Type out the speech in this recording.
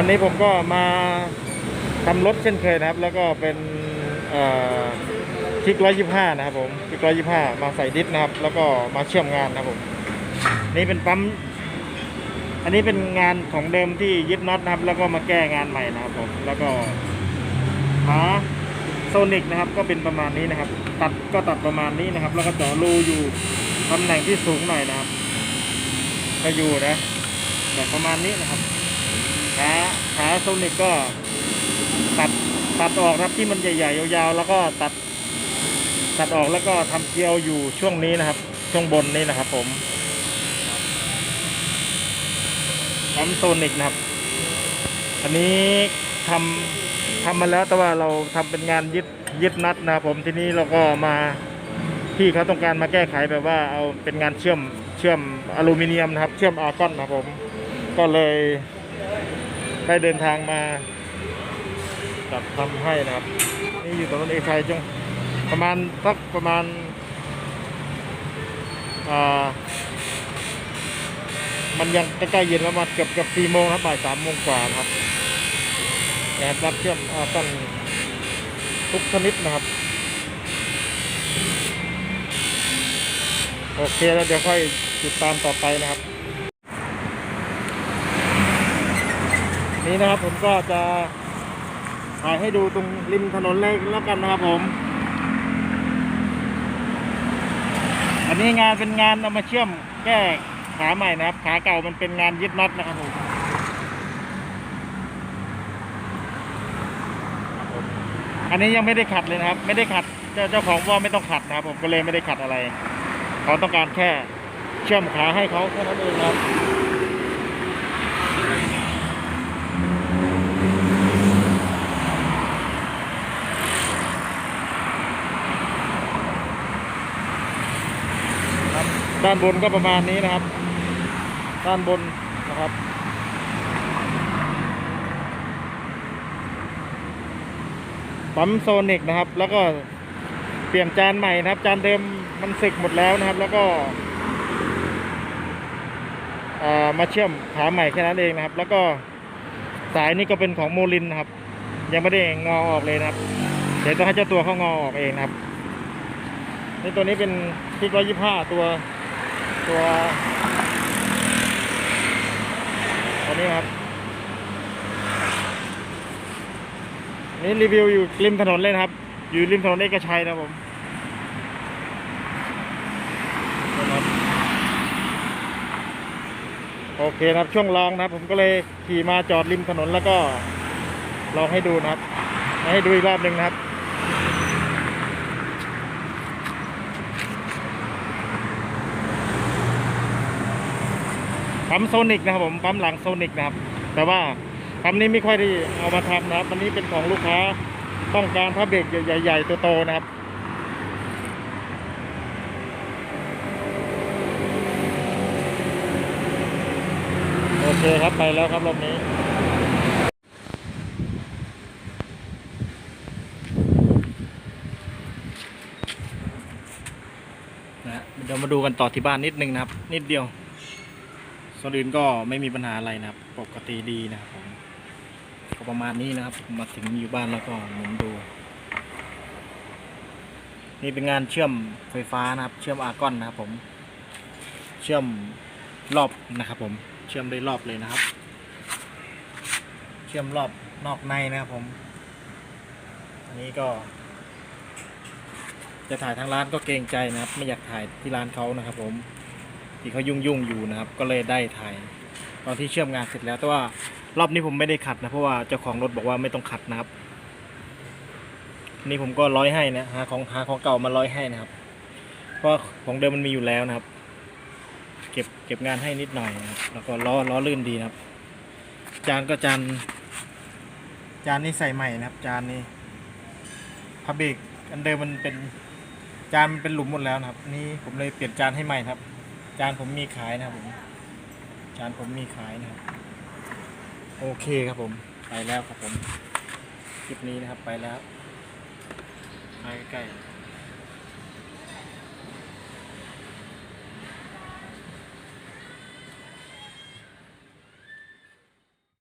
วันนี้ผมก็มาทำรถเช่นเคยนะครับ แล้วก็เป็นคลิกร้อยยี่ห้านะครับผมคลิกร้อยยี่ห้ามาใส่ดิสนะครับ แล้วก็มาเชื่อมงานนะครับผมนี่เป็นปั๊มอันนี้เป็นงานของเดิมที่ยึดน็อตนะครับ แล้วก็มาแก้งานใหม่นะครับผมแล้วก็หาโซนิกนะครับก็เป็นประมาณนี้นะครับ ตัดก็ตัดประมาณนี้นะครับ แล้วก็เจาะรูอยู่ตำแหน่งที่สูงหน่อยนะครับ ก็อยู่นะแต่ประมาณนี้นะครับ ขาขาโซนิกก็ตัดตัดออกครับที่มันใหญ่ๆยาวๆ แล้วก็ตัด ตัดออกแล้วก็ทำเกลียวอยู่ช่วงนี้นะครับ ช่วงบนนี้นะครับผมปั๊มโซนิกนะครับ อันนี้ทำทำมาแล้วแต่ว่าเราทำเป็นงานยึดยึดนัดนะครับผมทีนี้เราก็มาที่เขาต้องการมาแก้ไขแบบว่าเอาเป็นงานเชื่อมเชื่อมอลูมิเนียมนะครับ เชื่อมอาร์กอนนะครับผม ก็เลย ได้เดินทางมาจัดทำให้นะครับ นี่อยู่ตรงนั้นเอกชัยจงประมาณสักประมาณอ่ามันยังใกล้ๆเย็นแล้วมาเกือบเกือบสี่โมงครับบ่ายสามโมงกว่านะครับงานรับเชื่อมอาร์กอนทุกชนิดนะครับ โอเคแล้วเดี๋ยวค่อยติดตามต่อไปนะครับ นี้นะครับผมก็จะถ่ายให้ดูตรงริมถนนเลยแล้วกันนะครับผม อันนี้งานเป็นงานเอามาเชื่อมแก้ขาใหม่นะครับ ขาเก่ามันเป็นงานยึดน็อตนะครับผมอันนี้ยังไม่ได้ขัดเลยนะครับ ไม่ได้ขัดเจ้าเจ้าของว่าไม่ต้องขัดนะครับ ผมก็เลยไม่ได้ขัดอะไร เขาต้องการแค่เชื่อมขาให้เขาแค่นั้นเองครับ ด้านบนก็ประมาณนี้นะครับ ด้านบนนะครับ ปั๊มโซนิกนะครับ แล้วก็เปลี่ยนจานใหม่นะครับ จานเดิมมันสึกหมดแล้วนะครับ แล้วก็มาเชื่อมขาใหม่แค่นั้นเองนะครับ แล้วก็สายนี่ก็เป็นของโมลินนะครับ ยังไม่ได้งอออกเลยนะครับ เดี๋ยวต้องให้เจ้าตัวเขางอออกเองนะครับในตัวนี้เป็นพลิกร้อยยี่ห้าตัว ตัวตัวนี้ครับ นี่รีวิวอยู่ริมถนนเลยนะครับ อยู่ริมถนนเอกชัยนะผมโอเคนะครับช่วงลองนะครับผมก็เลยขี่มาจอดริมถนนแล้วก็ลองให้ดูนะครับ ให้ดูอีกรอบหนึ่งนะครับ ปั๊มโซนิกนะครับผมปั๊มหลังโซนิกนะครับ แต่ว่าปั๊มนี้ไม่ค่อยได้เอามาทำนะครับอันนี้เป็นของลูกค้าต้องการพระเบรกใหญ่ๆตัวโตนะครับโอเคครับไปแล้วครับรอบนี้นะเดี๋ยวมาดูกันต่อที่บ้านนิดนึงนะครับ นิดเดียว ส่วนอื่นก็ไม่มีปัญหาอะไรนะครับ ปกติดีนะครับผมก็ประมาณนี้นะครับ มาถึงอยู่บ้านแล้วก็หมุนดู นี่เป็นงานเชื่อมไฟฟ้านะครับ เชื่อมอาร์กอนนะครับผม เชื่อมรอบนะครับผม เชื่อมได้รอบเลยนะครับ เชื่อมรอบนอกในนะครับผม อันนี้ก็ จะถ่ายทางร้านก็เกรงใจนะครับ ไม่อยากถ่ายที่ร้านเขานะครับผม ที่เขายุ่งยุ่งอยู่นะครับ ก็เลยได้ถ่ายตอนที่เชื่อมงานเสร็จแล้ว แต่ว่ารอบนี้ผมไม่ได้ขัดนะเพราะว่าเจ้าของรถบอกว่าไม่ต้องขัดนะครับ นี่ผมก็ร้อยให้นะหาของหาของเก่ามาร้อยให้นะครับ เพราะของเดิมมันมีอยู่แล้วนะครับ เก็บเก็บงานให้นิดหน่อยนะครับแล้วก็ล้อล้อลื่นดีนะครับ จานก็จานจานนี้ใส่ใหม่นะครับ จานนี้พับเบรกอันเดิมมันเป็นจานมันเป็นหลุมหมดแล้วนะครับ นี่ผมเลยเปลี่ยนจานให้ใหม่ครับ จานผมมีขายนะครับผมจานผมมีขายนะครับ โอเคครับผม ไปแล้วครับผม คลิปนี้นะครับไปแล้วไปใกล้ๆ